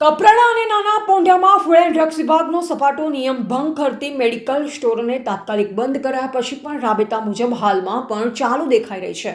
કપરાડા અને નાના પોંઢામાં food and drugs વિભાગનો સપાટો નિયમ ભંગ કરતી મેડિકલ સ્ટોરને તાત્કાલિક બંધ કરાયા પછી પણ રાબેતા મુજબ હાલમાં પણ ચાલુ દેખાઈ રહી છે.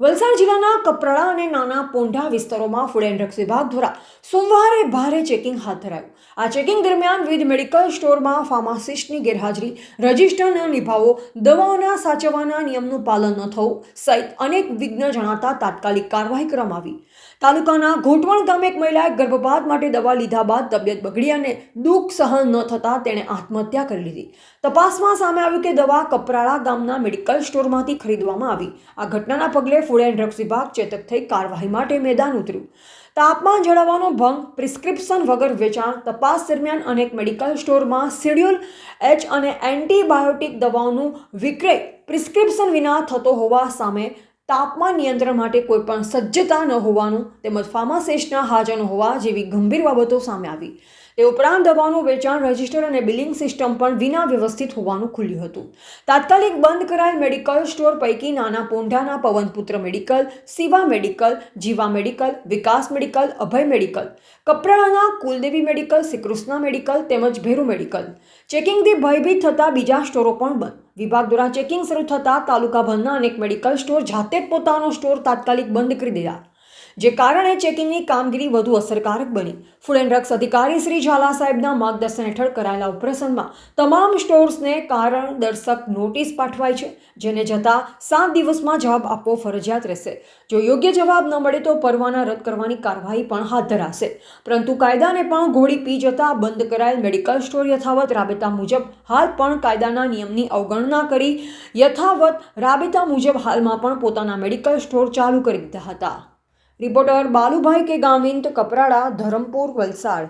વલસાડ જિલ્લાના કપરાડા અને નાના પોંઢા વિસ્તારોમાં ફૂડ એન્ડ ડ્રગ્સ વિભાગ દ્વારા સોમવારે ભારે ચેકિંગ હાથ ધરાયું. આ ચેકિંગ દરમિયાન વિવિધ મેડિકલ સ્ટોરમાં ફાર્માસિસ્ટની ગેરહાજરી, રજિસ્ટર ન નિભાવો, દવાઓના સાચવવાના નિયમનું પાલન ન થવું સહિત અનેક વિઘ્ન જણાતા તાત્કાલિક કાર્યવાહી કરવામાં આવી. તાલુકાના ઘોટવણ ગામે એક મહિલાએ ગર્ભપાત માટે દવા લીધા બાદ તબિયત બગડી અને દુઃખ સહન ન થતાં તેણે આત્મહત્યા કરી લીધી. તપાસમાં સામે આવ્યું કે દવા કપરાળા ગામના મેડિકલ સ્ટોરમાંથી ખરીદવામાં આવી. આ ઘટનાના પગલે ફૂડ એન્ડ ડ્રગ્સ વિભાગ ચેતક થઈ કાર્યવાહી માટે મેદાન ઉતર્યું. તાપમાન જળવવાનો ભંગ, પ્રિસ્ક્રિપ્શન વગર વેચાણ, તપાસ દરમિયાન અનેક મેડિકલ સ્ટોરમાં શેડ્યુલ એચ અને એન્ટીબાયોટિક દવાઓનું વિક્રય, પ્રિસ્ક્રિપ્શન વિના થતો હોવા સામે તાપમાન નિયંત્રણ માટે કોઈપણ સજ્જતા ન હોવાનું તેમજ ફાર્માસિસ્ટના હાજર હોવા જેવી ગંભીર બાબતો સામે આવી. તે ઉપરાંત દવાનું વેચાણ રજિસ્ટર અને બિલિંગ સિસ્ટમ પણ વિના વ્યવસ્થિત હોવાનું ખુલ્યું હતું. તાત્કાલિક બંધ કરાયેલ મેડિકલ સ્ટોર પૈકી નાના પોંઢાના Pavanputra medical, Shiva medical, Jiva medical, Vikas medical, Abhay medical કપરાડાના Kuldevi medical, Shrikrishna medical તેમજ ભેરુ મેડિકલ. ચેકિંગથી ભયભીત થતા બીજા સ્ટોરો પણ બંધ. વિભાગ દ્વારા ચેકિંગ શરૂ થતાં તાલુકાભરના અનેક મેડિકલ સ્ટોર જાતે જ પોતાનો સ્ટોર તાત્કાલિક બંધ કરી દીધા. જે કારણે ચેકિંગની કામગીરી વધુ અસરકારક બની. ફૂડ એન્ડ ડ્રગ્સ અધિકારી શ્રી ઝાલા સાહેબના માર્ગદર્શન હેઠળ કરાયેલા ઓપરેશનમાં તમામ સ્ટોર્સને કારણ દર્શક નોટિસ પાઠવાઈ છે, જેને જતાં સાત દિવસમાં જવાબ આપવો ફરજિયાત રહેશે. જો યોગ્ય જવાબ ન મળે તો પરવાના રદ કરવાની કાર્યવાહી પણ હાથ ધરાશે. પરંતુ કાયદાને પણ ઘોડી પી જતા બંધ કરાયેલ મેડિકલ સ્ટોર યથાવત રાબેતા મુજબ હાલ પણ કાયદાના નિયમની અવગણના કરી યથાવત રાબેતા મુજબ હાલમાં પણ પોતાના મેડિકલ સ્ટોર ચાલુ કરી દીધા હતા. રિપોર્ટર બાલુભાઈ કે ગામિંત કપરાડા ધરમપુર વલસાડ.